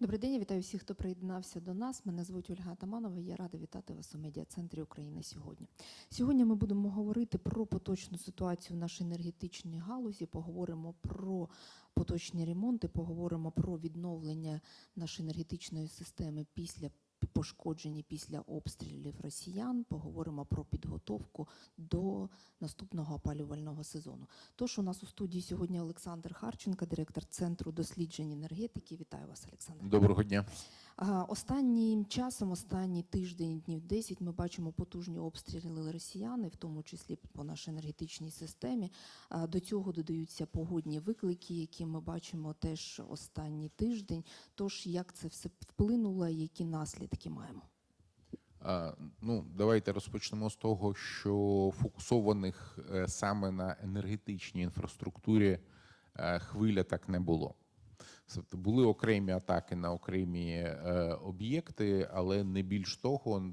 Добрий день, я вітаю всіх, хто приєднався до нас. Мене звуть Ольга Атаманова. Я рада вітати вас у медіа-центрі України сьогодні. Сьогодні ми будемо говорити про поточну ситуацію в нашій енергетичній галузі. Поговоримо про поточні ремонти, поговоримо про відновлення нашої енергетичної системи після пошкоджені після обстрілів росіян. Поговоримо про підготовку до наступного опалювального сезону. Тож у нас у студії сьогодні Олександр Харченко, директор центру досліджень енергетики. Вітаю вас, Олександр. Доброго дня. Останнім часом, останній тиждень, днів 10, ми бачимо потужні обстріли росіяни, в тому числі по нашій енергетичній системі. До цього додаються погодні виклики, які ми бачимо теж останній тиждень. Тож як це все вплинуло, які наслідки маємо? А, Ну, давайте розпочнемо з того, що фокусованих е, саме на енергетичній інфраструктурі е, хвиля так не було. Тобто були окремі атаки на окремі е, об'єкти, але не більш того,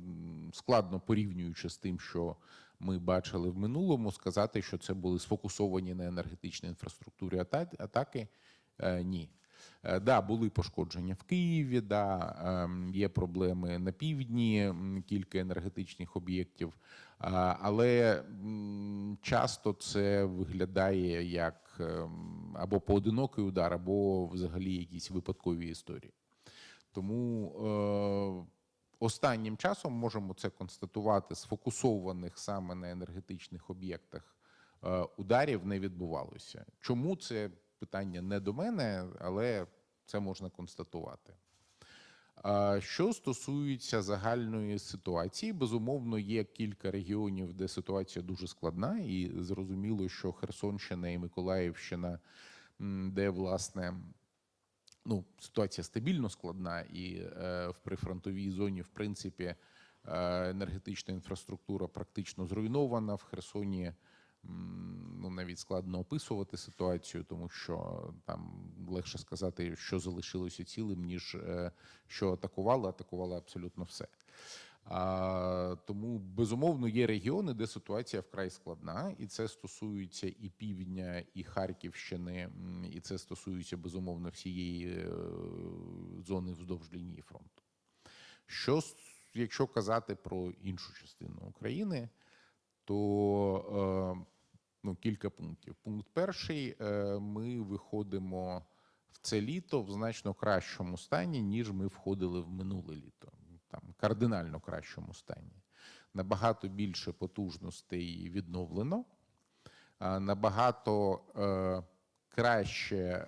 складно порівнюючи з тим, що ми бачили в минулому, сказати, що це були сфокусовані на енергетичній інфраструктурі ата- атаки. Ні. Е, Да, були пошкодження в Києві, да, ем, є проблеми на півдні, кілька енергетичних об'єктів, але часто це виглядає як ем, або поодинокий удар, або взагалі якісь випадкові історії. Тому е, останнім часом можемо це констатувати, сфокусованих саме на енергетичних об'єктах е, ударів не відбувалося. Чому це питання не до мене, але це можна констатувати. Що стосується загальної ситуації, безумовно, є кілька регіонів, де ситуація дуже складна, і зрозуміло, що Херсонщина і Миколаївщина, де власне ну, ситуація стабільно складна, і е, в прифронтовій зоні, в принципі, е, енергетична інфраструктура практично зруйнована. В Херсоні ну, навіть складно описувати ситуацію, тому що там легше сказати, що залишилося цілим, ніж е, що атакували, атакували абсолютно все. А, тому безумовно є регіони, де ситуація вкрай складна, і це стосується і півдня, і Харківщини, і це стосується безумовно всієї е, зони вздовж лінії фронту. Що якщо казати про іншу частину України, то е, ну, кілька пунктів. Пункт перший: е, ми виходимо в це літо в значно кращому стані, ніж ми входили в минуле літо. Там кардинально кращому стані. Набагато більше потужностей відновлено, набагато е, краще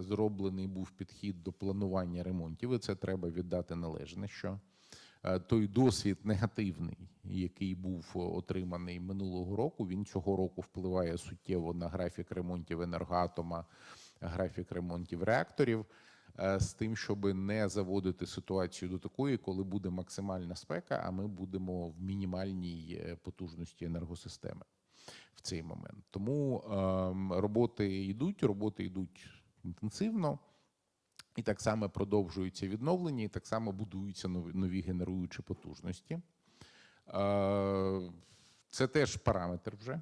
зроблений був підхід до планування ремонтів. І це треба віддати належне, що той досвід негативний, який був отриманий минулого року, він цього року впливає суттєво на графік ремонтів енергоатома, графік ремонтів реакторів. е, З тим, щоб не заводити ситуацію до такої, коли буде максимальна спека, а ми будемо в мінімальній е, потужності енергосистеми в цей момент. Тому ем, роботи йдуть, роботи йдуть інтенсивно. І так само продовжується відновлення, і так само будуються нові, генеруючі потужності. Це теж параметр вже.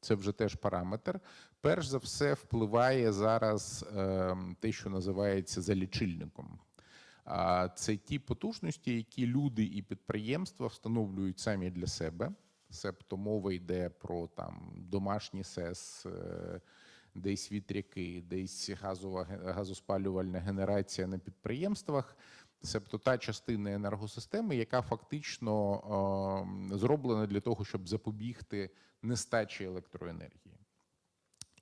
Це вже теж параметр. Перш за все, впливає зараз е, те, що називається залічильником. Це ті потужності, які люди і підприємства встановлюють самі для себе. Себто мова йде про там домашні СЕС, е, десь вітряки, десь газова газоспалювальна генерація на підприємствах. Себто та частина енергосистеми, яка фактично е, зроблена для того, щоб запобігти нестачі електроенергії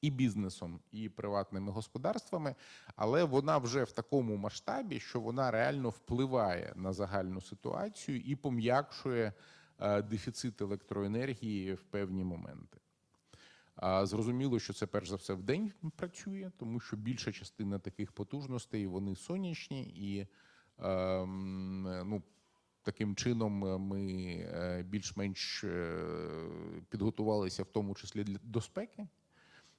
і бізнесом, і приватними господарствами, але вона вже в такому масштабі, що вона реально впливає на загальну ситуацію і пом'якшує е, дефіцит електроенергії в певні моменти. А, Зрозуміло, що це перш за все в день працює, тому що більша частина таких потужностей вони сонячні, і ем, ну, таким чином ми е, більш-менш е, підготувалися, в тому числі до спеки,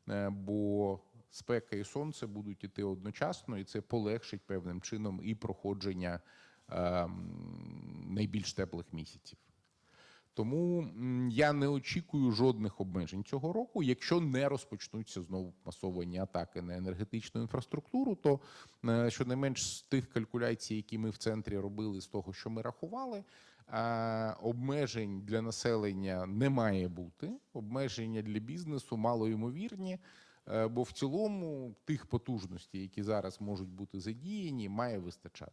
е, бо спека і сонце будуть іти одночасно, і це полегшить певним чином і проходження ем, найбільш теплих місяців. Тому я не очікую жодних обмежень цього року. Якщо не розпочнуться знову масовані атаки на енергетичну інфраструктуру, то е, щонайменш з тих калькуляцій, які ми в центрі робили, з того, що ми рахували, е, обмежень для населення не має бути. Обмеження для бізнесу малоймовірні. Е, Бо в цілому тих потужностей, які зараз можуть бути задіяні, має вистачати.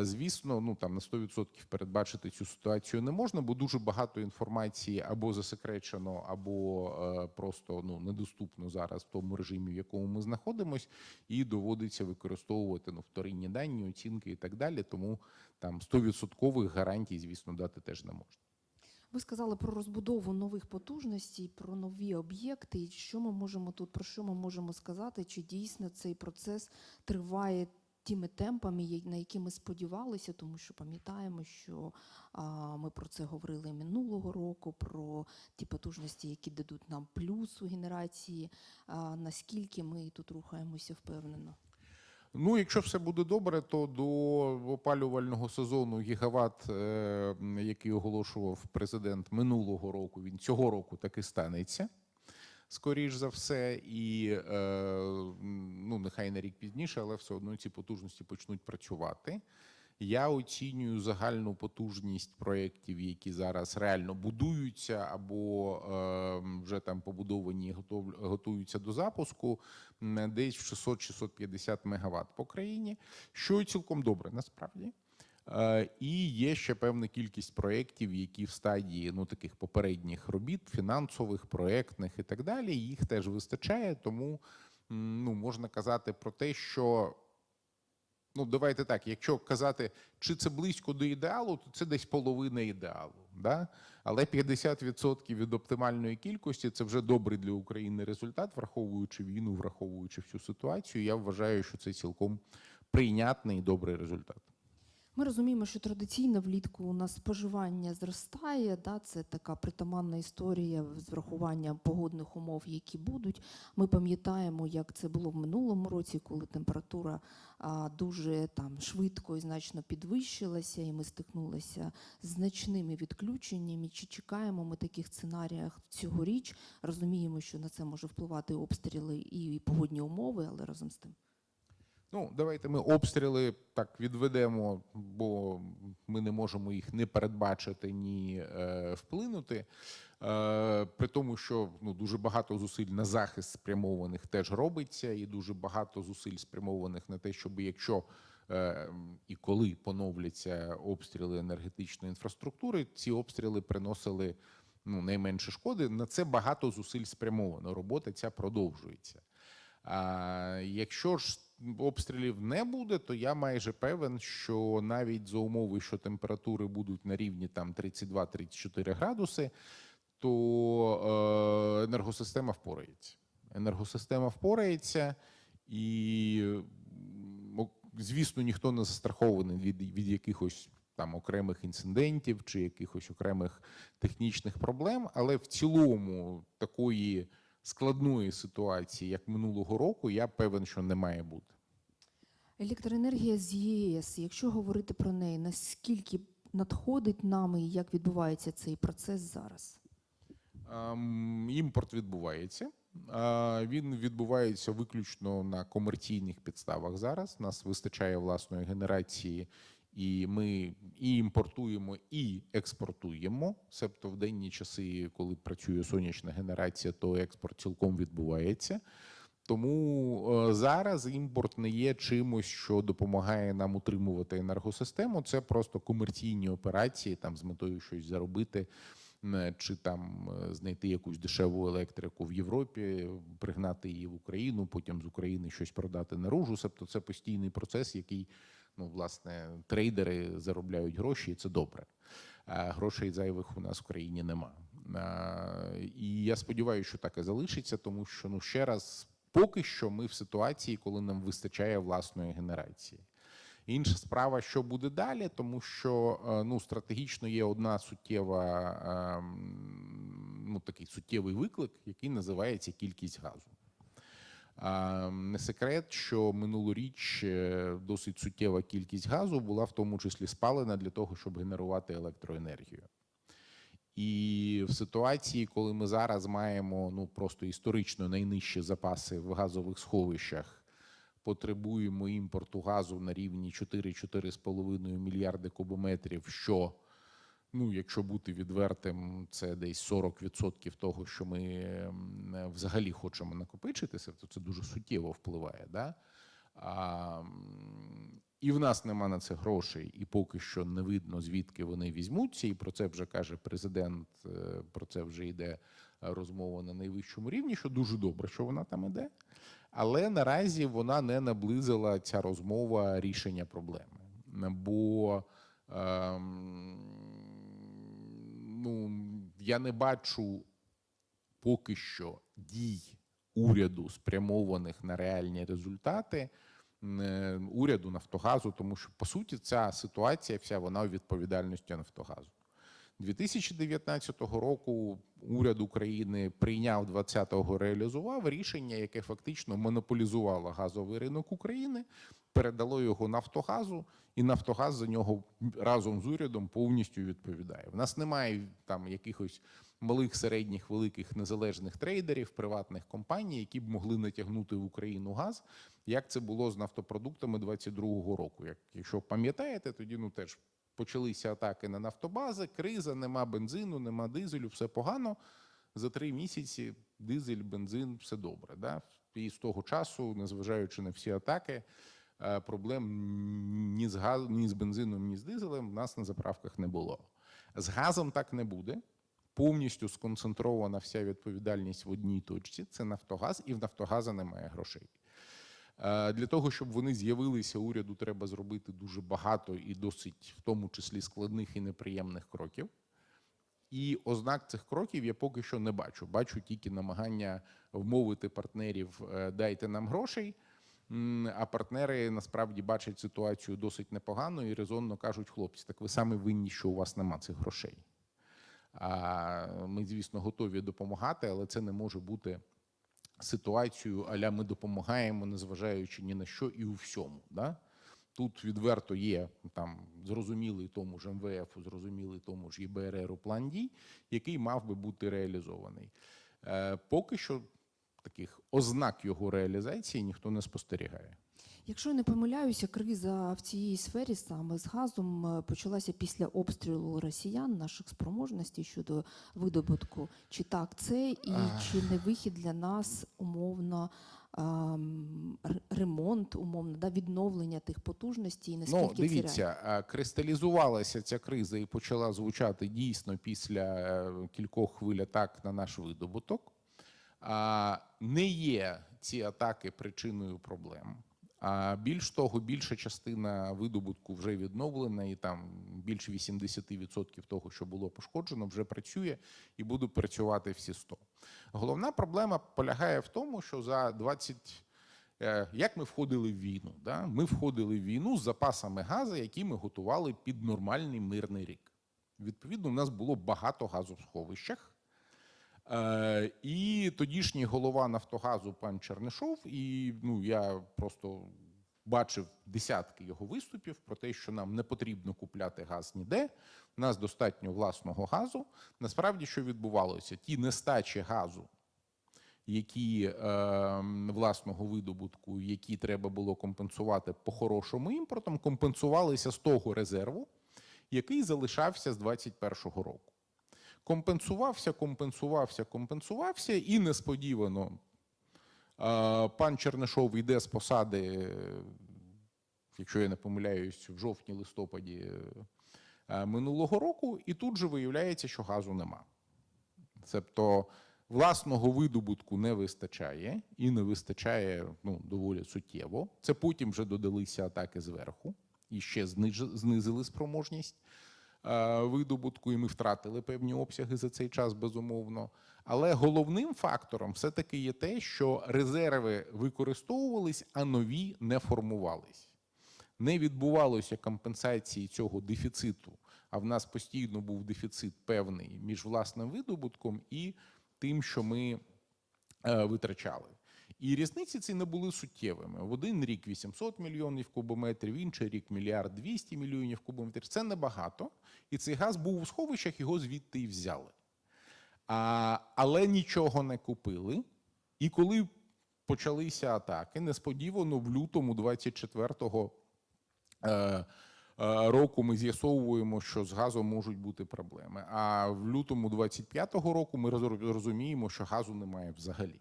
Звісно, ну там на 100% передбачити цю ситуацію не можна, бо дуже багато інформації або засекречено, або е, просто ну недоступно зараз в тому режимі, в якому ми знаходимося, і доводиться використовувати ну вторинні дані, оцінки і так далі. Тому там 100% гарантій, звісно, дати теж не можна. Ви сказали про розбудову нових потужностей, про нові об'єкти. Що ми можемо тут про що ми можемо сказати? Чи дійсно цей процес триває тими темпами, на які ми сподівалися? Тому що пам'ятаємо, що ми про це говорили минулого року, про ті потужності, які дадуть нам плюс у генерації. Наскільки ми тут рухаємося впевнено? Ну, якщо все буде добре, то до опалювального сезону гігават, е, який оголошував президент минулого року, він цього року таки станеться. Скоріш за все, і е, ну нехай на рік пізніше, але все одно ці потужності почнуть працювати. Я оцінюю загальну потужність проєктів, які зараз реально будуються або е, вже там побудовані готов, готуються до запуску, десь в 600-650 мегаватт по країні, що цілком добре насправді. Е, І є ще певна кількість проєктів, які в стадії ну таких попередніх робіт, фінансових, проєктних і так далі. Їх теж вистачає, тому ну можна казати про те, що ну давайте так, якщо казати, чи це близько до ідеалу, то це десь половина ідеалу. Да? Але 50% від оптимальної кількості це вже добрий для України результат, враховуючи війну, враховуючи всю ситуацію. Я вважаю, що це цілком прийнятний і добрий результат. Ми розуміємо, що традиційно влітку у нас споживання зростає. Да, це така притаманна історія з врахуванням погодних умов, які будуть. Ми пам'ятаємо, як це було в минулому році, коли температура дуже там швидко і значно підвищилася, і ми стикнулися з значними відключеннями. Чи чекаємо ми таких сценаріях цьогоріч? Розуміємо, що на це може впливати обстріли і погодні умови, але разом з тим. Ну, давайте ми обстріли так відведемо, бо ми не можемо їх не передбачити, ні е, вплинути. Е, при тому, що ну, дуже багато зусиль на захист спрямованих теж робиться, і дуже багато зусиль спрямованих на те, щоб якщо е, і коли поновляться обстріли енергетичної інфраструктури, ці обстріли приносили ну, найменше шкоди. На це багато зусиль спрямовано. Робота ця продовжується. А якщо ж обстрілів не буде, то я майже певен, що навіть за умови, що температури будуть на рівні там 32-34 градуси, то е, енергосистема впорається. Енергосистема впорається, і, звісно, ніхто не застрахований від, від якихось там окремих інцидентів чи якихось окремих технічних проблем, але в цілому такої складної ситуації, як минулого року, я певен, що не має бути. Електроенергія з ЄС, якщо говорити про неї, наскільки надходить нами і як відбувається цей процес зараз? Ем, Імпорт відбувається. Е, Він відбувається виключно на комерційних підставах зараз. Нас вистачає власної генерації, і ми і імпортуємо, і експортуємо. Себто в денні часи, коли працює сонячна генерація, то експорт цілком відбувається. Тому е, зараз імпорт не є чимось, що допомагає нам утримувати енергосистему. Це просто комерційні операції, там з метою щось заробити, чи там е, знайти якусь дешеву електрику в Європі, пригнати її в Україну, потім з України щось продати наружу. Тобто це постійний процес, який ну власне трейдери заробляють гроші, і це добре. А грошей зайвих у нас в країні нема. І я сподіваюся, що так і залишиться, тому що ну ще раз, поки що ми в ситуації, коли нам вистачає власної генерації. Інша справа, що буде далі, тому що е, ну стратегічно є одна суттєва, ем, ну такий суттєвий виклик, який називається кількість газу. Не секрет, що минулоріч е, досить суттєва кількість газу була в тому числі спалена для того, щоб генерувати електроенергію. І в ситуації, коли ми зараз маємо ну просто історично найнижчі запаси в газових сховищах, потребуємо імпорту газу на рівні 4-4,5 мільярди кубометрів, що ну, якщо бути відвертим, це десь 40% того, що ми взагалі хочемо накопичитися, то це дуже суттєво впливає. Да? А, і в нас нема на це грошей, і поки що не видно, звідки вони візьмуться. І про це вже каже президент. е, Про це вже йде розмова на найвищому рівні, що дуже добре, що вона там іде. Але наразі вона не наблизила ця розмова рішення проблеми. Бо ем, ну, я не бачу поки що дій уряду, спрямованих на реальні результати е, уряду Нафтогазу, тому що по суті ця ситуація вся вона у відповідальності Нафтогазу. 2019 року уряд України прийняв 20-го реалізував рішення, яке фактично монополізувало газовий ринок України, передало його Нафтогазу, і Нафтогаз за нього разом з урядом повністю відповідає. В нас немає там якихось малих, середніх, великих незалежних трейдерів, приватних компаній, які б могли натягнути в Україну газ, як це було з нафтопродуктами 22-го року. Як якщо пам'ятаєте, тоді ну теж почалися атаки на нафтобази, криза, нема бензину, нема дизелю, все погано. За три місяці дизель, бензин, все добре. Да? І з того часу, незважаючи на всі атаки, е, проблем ні з газ, ні з бензином, ні з дизелем в нас на заправках не було. З газом так не буде. Повністю сконцентрована вся відповідальність в одній точці. Це Нафтогаз, і в Нафтогаза немає грошей. Е, Для того, щоб вони з'явилися, уряду треба зробити дуже багато і досить, в тому числі, складних і неприємних кроків. І ознак цих кроків я поки що не бачу. Бачу тільки намагання вмовити партнерів е, дайте нам грошей. А партнери насправді бачать ситуацію досить непогано і резонно кажуть, хлопці, так ви самі винні, що у вас нема цих грошей. Ми, звісно, готові допомагати, але це не може бути ситуацією, аля ми допомагаємо, незважаючи ні на що і у всьому. Да? Тут відверто є там зрозумілий тому ж МВФ, зрозумілий тому ж ЄБРР план дій, який мав би бути реалізований. Е, поки що таких ознак його реалізації ніхто не спостерігає. Якщо не помиляюся, криза в цій сфері саме з газом е, почалася після обстрілу росіян наших спроможностей щодо видобутку. Чи так це, і чи не вихід для нас умовно ем, ремонт, умовно, да, відновлення тих потужностей, і наскільки Ну, дивіться, е, кристалізувалася ця криза і почала звучати дійсно після е, кількох хвиль атак на наш видобуток. А, Не є ці атаки причиною проблем. А більш того, більша частина видобутку вже відновлена, і там більше 80% того, що було пошкоджено, вже працює і буде працювати всі 100. Головна проблема полягає в тому, що за 20 Е, Як ми входили в війну? Да? Ми входили в війну з запасами газу, які ми готували під нормальний мирний рік. Відповідно, у нас було багато газу в сховищах. Е, І тодішній голова Нафтогазу пан Чернишов, і ну, я просто бачив десятки його виступів про те, що нам не потрібно купляти газ ніде. У нас достатньо власного газу. Насправді, що відбувалося? Ті нестачі газу, які е, власного видобутку, які треба було компенсувати по-хорошому імпортом, компенсувалися з того резерву, який залишався з 2021 року. Компенсувався, компенсувався, компенсувався, і несподівано пан Чернишов йде з посади, якщо я не помиляюсь, в жовтні-листопаді е, минулого року, і тут же виявляється, що газу нема. Тобто власного видобутку не вистачає і не вистачає ну, доволі суттєво. Це потім вже додалися атаки зверху і ще знизили спроможність видобутку, і ми втратили певні обсяги за цей час, безумовно. Але головним фактором все-таки є те, що резерви використовувались, а нові не формувались. Не відбувалося компенсації цього дефіциту, а в нас постійно був дефіцит певний між власним видобутком і тим, що ми е, витрачали. І різниці ці не були суттєвими. В один рік 800 мільйонів кубометрів, в інший рік мільярд 200 мільйонів кубометрів. Це небагато. І цей газ був у сховищах, його звідти і взяли. А, але нічого не купили. І коли почалися атаки, несподівано в лютому 24-го е, е, року ми з'ясовуємо, що з газом можуть бути проблеми. А в лютому 25-го року ми роз- розуміємо, що газу немає взагалі.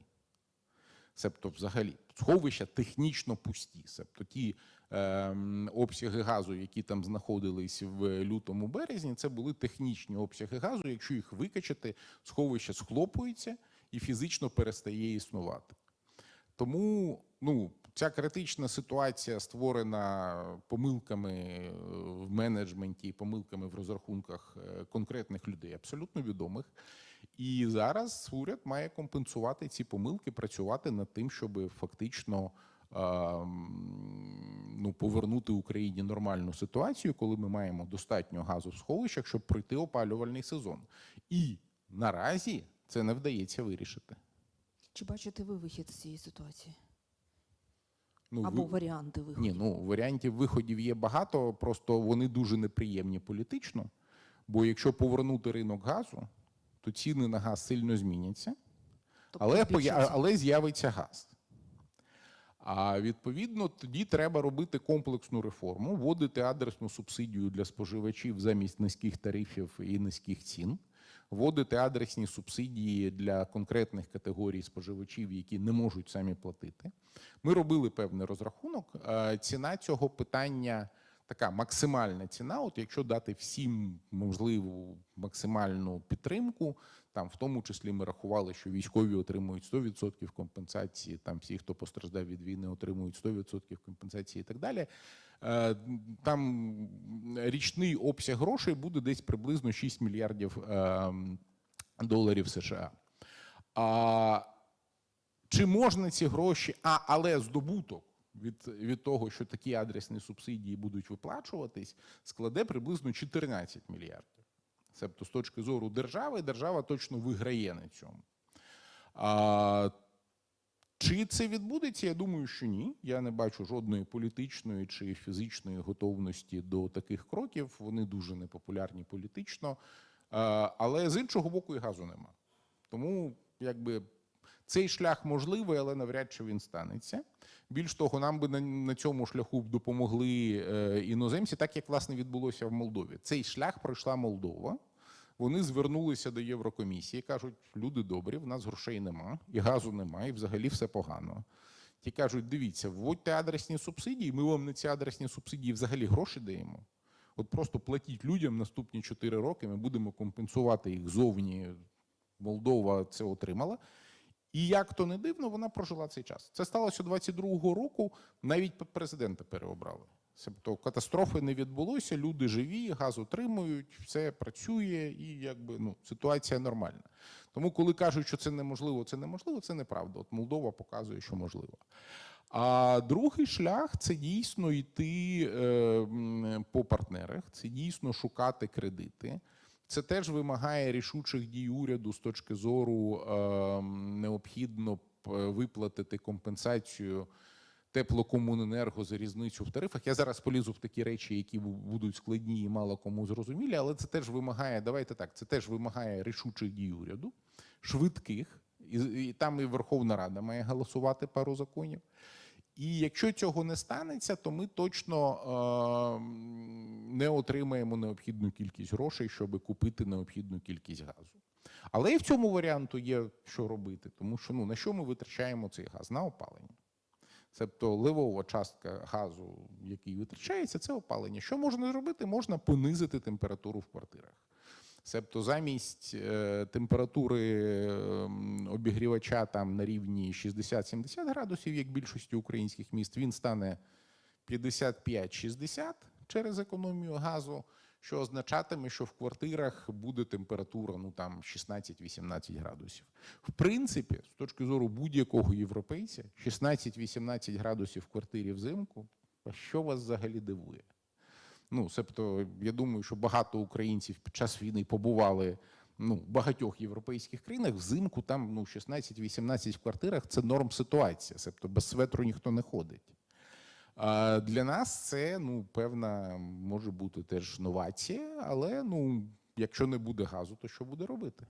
Себто, взагалі, сховища технічно пусті. Себто ті ем, обсяги газу, які там знаходились в лютому березні, це були технічні обсяги газу. Якщо їх викачати, сховище схлопується і фізично перестає існувати. Тому ну, ця критична ситуація створена помилками е, в менеджменті помилками в розрахунках е, конкретних людей, абсолютно відомих. І зараз уряд має компенсувати ці помилки, працювати над тим, щоб фактично ем, ну, повернути Україні нормальну ситуацію, коли ми маємо достатньо газу в сховищах, щоб пройти опалювальний сезон. І наразі це не вдається вирішити. Чи бачите ви вихід з цієї ситуації? Ну, Або ви- варіанти виходу? Ні, ну варіантів виходів є багато, просто вони дуже неприємні політично. Бо якщо повернути ринок газу, то ціни на газ сильно зміняться, Тобто але, поя- але з'явиться газ. А відповідно тоді треба робити комплексну реформу, вводити адресну субсидію для споживачів замість низьких тарифів і низьких цін, вводити адресні субсидії для конкретних категорій споживачів, які не можуть самі платити. Ми робили певний розрахунок. Е, Ціна цього питання така максимальна ціна. От якщо дати всім можливу максимальну підтримку, там в тому числі ми рахували, що військові отримують 100% компенсації, там всі, хто постраждав від війни, отримують 100% компенсації і так далі. Е, Там річний обсяг грошей буде десь приблизно 6 мільярдів е, доларів США. А чи можна ці гроші, а але здобуток від, від того, що такі адресні субсидії будуть виплачуватись, складе приблизно 14 мільярдів. Тобто, з точки зору держави, держава точно виграє на цьому. А, чи це відбудеться? Я думаю, що ні. Я не бачу жодної політичної чи фізичної готовності до таких кроків. Вони дуже непопулярні політично. А, але з іншого боку, і газу нема. Тому якби цей шлях можливий, але навряд чи він станеться. Більш того, нам би на, цьому шляху допомогли е, іноземці, так як власне відбулося в Молдові. Цей шлях пройшла Молдова. Вони звернулися до Єврокомісії, кажуть, люди добрі, в нас грошей нема, і газу нема, і взагалі все погано. Ті кажуть, дивіться, вводьте адресні субсидії, ми вам на ці адресні субсидії взагалі гроші даємо. От просто платіть людям наступні 4 роки, ми будемо компенсувати їх зовні. Молдова це отримала. І як то не дивно, вона прожила цей час. Це сталося 22-го року, навіть президента переобрали. Тобто катастрофи не відбулося, люди живі, газ отримують, все працює, і якби ну ситуація нормальна. Тому, коли кажуть, що це неможливо, це неможливо, це неправда. От Молдова показує, що можливо. А другий шлях це дійсно йти е, по партнерах, це дійсно шукати кредити. Це теж вимагає рішучих дій уряду з точки зору е, необхідно виплатити компенсацію теплокомуненерго за різницю в тарифах. Я зараз полізу в такі речі, які будуть складні і мало кому зрозумілі, але це теж вимагає, давайте так, це теж вимагає рішучих дій уряду, швидких, і, і там і Верховна Рада має голосувати пару законів. І якщо цього не станеться, то ми точно е, не отримаємо необхідну кількість грошей, щоб купити необхідну кількість газу. Але і в цьому варіанту є що робити, тому що ну на що ми витрачаємо цей газ? На опалення. Тобто левова частка газу, який витрачається, це опалення. Що можна зробити? Можна понизити температуру в квартирах. Себто замість е, температури ем, обігрівача там на рівні 60-70 градусів, як більшості українських міст, він стане 55-60 через економію газу, що означатиме, що в квартирах буде температура ну там 16-18 градусів. В принципі, з точки зору будь-якого європейця, 16-18 градусів в квартирі взимку, а що вас взагалі дивує? Ну, себто, я думаю, що багато українців під час війни побували ну, в багатьох європейських країнах взимку там ну, 16-18 в квартирах це норм ситуація, тобто без светру ніхто не ходить. А для нас це ну, певна може бути теж новація, але ну, якщо не буде газу, то що буде робити?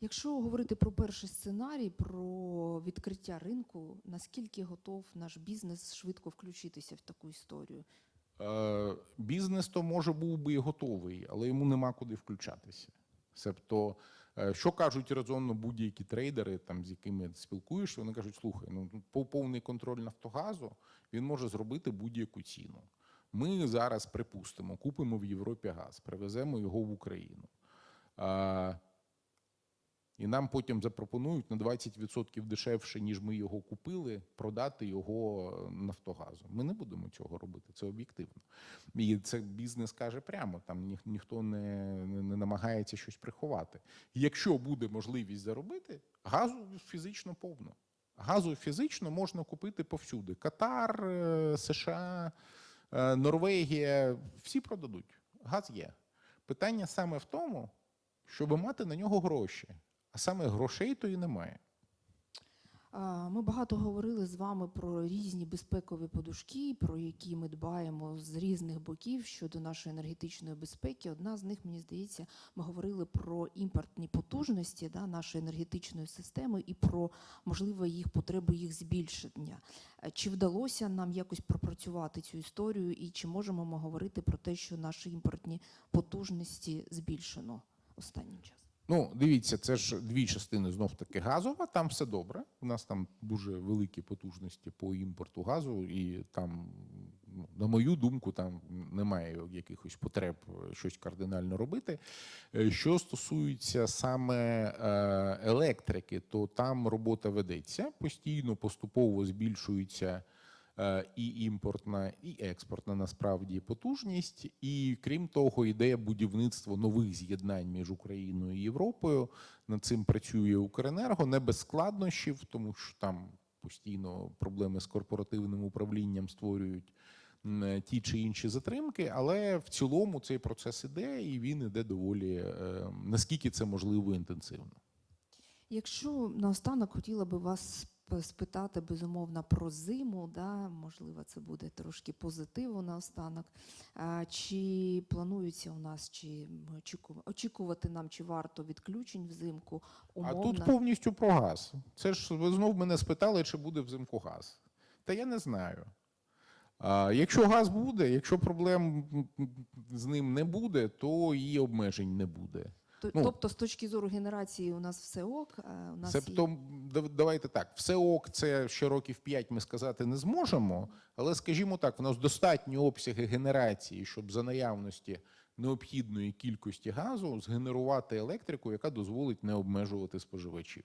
Якщо говорити про перший сценарій, про відкриття ринку, наскільки готов наш бізнес швидко включитися в таку історію? Е, Бізнес то може був би і готовий, але йому нема куди включатися. Тобто, е, що кажуть резонно будь-які трейдери, там з якими спілкуєшся, вони кажуть: слухай, ну по- повний контроль Нафтогазу він може зробити будь-яку ціну. Ми зараз припустимо, купимо в Європі газ, привеземо його в Україну. І нам потім запропонують на 20% дешевше, ніж ми його купили, продати його е, Нафтогазу. Ми не будемо цього робити, це об'єктивно. І це бізнес каже прямо, там ніх- ніхто не, не, не намагається щось приховати. Якщо буде можливість заробити, газу фізично повно. Газу фізично можна купити повсюди. Катар, е, США, е, Норвегія всі продадуть. Газ є. Питання саме в тому, щоб мати на нього гроші. А саме грошей то і немає. Ми багато говорили з вами про різні безпекові подушки, про які ми дбаємо з різних боків щодо нашої енергетичної безпеки. Одна з них, мені здається, ми говорили про імпортні потужності да, нашої енергетичної системи і про можливо їх потреби їх збільшення. Е, Чи вдалося нам якось пропрацювати цю історію, і чи можемо ми говорити про те, що наші імпортні потужності збільшено останнім часом? Ну, дивіться, це ж дві частини знов таки газова. Там все добре. У нас там дуже великі потужності по імпорту газу, і там, ну, на мою думку, там немає якихось потреб е, щось кардинально робити. Е, Що стосується саме е, електрики, то там робота ведеться постійно, поступово збільшується. Е, І імпортна, і експортна насправді потужність, і крім того, ідея будівництва нових з'єднань між Україною і Європою. Над цим працює Укренерго не без складнощів, тому що там постійно проблеми з корпоративним управлінням створюють е, ті чи інші затримки. Але в цілому цей процес іде, і він іде доволі е, наскільки це можливо інтенсивно. Якщо наостанок хотіла би вас спитати безумовно про зиму, да, можливо, це буде трошки позитиву наостанок. Чи планується у нас, чи очікувати нам, чи варто відключень взимку? Умовно? А тут повністю про газ. Це ж ви знов мене спитали, чи буде взимку газ. Та я не знаю. Якщо газ буде, якщо проблем з ним не буде, то і обмежень не буде. Ну, тобто, з точки зору генерації, у нас все ок. а У нас є- Себто, дав- давайте так, все ок, це ще років 5 ми сказати не зможемо, але скажімо так, в нас достатні обсяги генерації, щоб за наявності необхідної кількості газу згенерувати електрику, яка дозволить не обмежувати споживачів.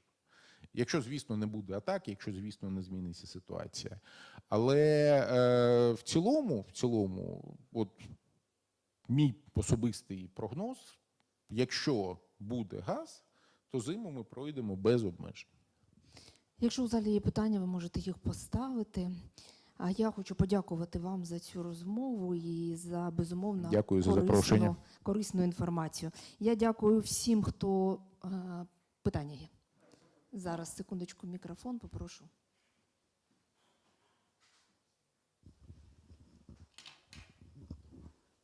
Якщо, звісно, не буде атаки, якщо, звісно, не зміниться ситуація. Але е, в цілому, в цілому, от мій особистий прогноз, якщо буде газ, то зиму ми пройдемо без обмежень. Якщо в залі є питання, ви можете їх поставити. А я хочу подякувати вам за цю розмову і за безумовно Дякую за корисну, корисну інформацію. Я дякую всім, хто е, питання є. Зараз секундочку, мікрофон попрошу.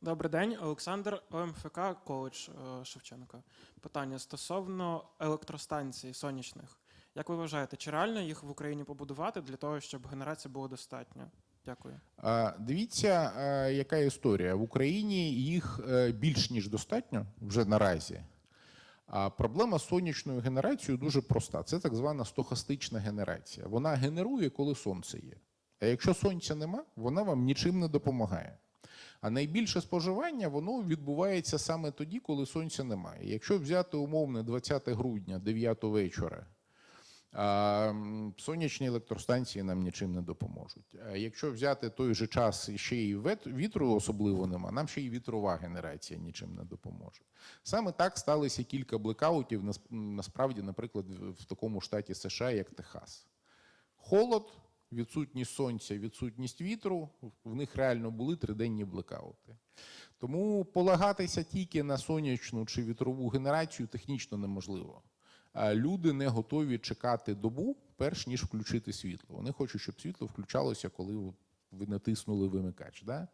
Добрий день, Олександр ОМФК, коледж е, Шевченка. Питання стосовно електростанцій сонячних. Як ви вважаєте, чи реально їх в Україні побудувати для того, щоб генерації було достатньо? Дякую. Дивіться, яка історія. В Україні їх е, більш ніж достатньо вже наразі. А проблема з сонячною генерацією дуже проста. Це так звана стохастична генерація. Вона генерує, коли сонце є. А якщо сонця нема, вона вам нічим не допомагає. А найбільше споживання воно відбувається саме тоді, коли сонця немає. Якщо взяти умовне 20 грудня, 9 вечора, сонячні електростанції нам нічим не допоможуть. Якщо взяти той же час ще й вітру особливо нема, нам ще й вітрова генерація нічим не допоможе. Саме так сталося кілька блекаутів, насправді, наприклад, в такому штаті США, як Техас. Холод, відсутність сонця, відсутність вітру, в них реально були триденні блекаути. Тому полагатися тільки на сонячну чи вітрову генерацію технічно неможливо. Люди не готові чекати добу, перш ніж включити світло. Вони хочуть, щоб світло включалося, коли ви натиснули вимикач. Да?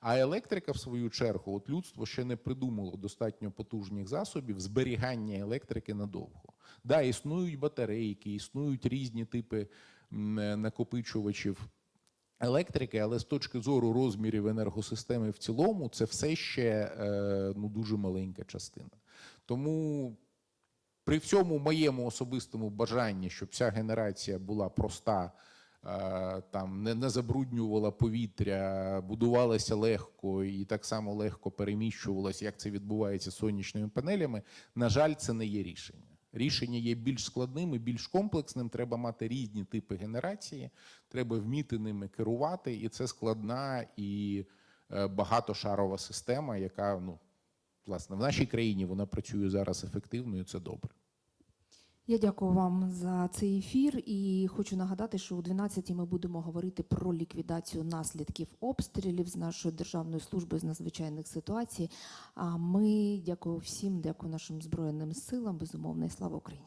А електрика, в свою чергу, от людство ще не придумало достатньо потужних засобів зберігання електрики надовго. Да, існують батарейки, існують різні типи накопичувачів електрики, але з точки зору розмірів енергосистеми в цілому, це все ще е, ну, дуже маленька частина. Тому при всьому моєму особистому бажанні, щоб вся генерація була проста, е, там не, не забруднювала повітря, будувалася легко і так само легко переміщувалася, як це відбувається з сонячними панелями. На жаль, це не є рішення. Рішення є більш складним і більш комплексним. Треба мати різні типи генерації, треба вміти ними керувати, і це складна і е, багатошарова система, яка ну власне в нашій країні вона працює зараз ефективно, і це добре. Я дякую вам за цей ефір і хочу нагадати, що у 12 ми будемо говорити про ліквідацію наслідків обстрілів з нашої державної служби з надзвичайних ситуацій. А ми дякую всім, дякую нашим збройним силам. Безумовно, і слава Україні.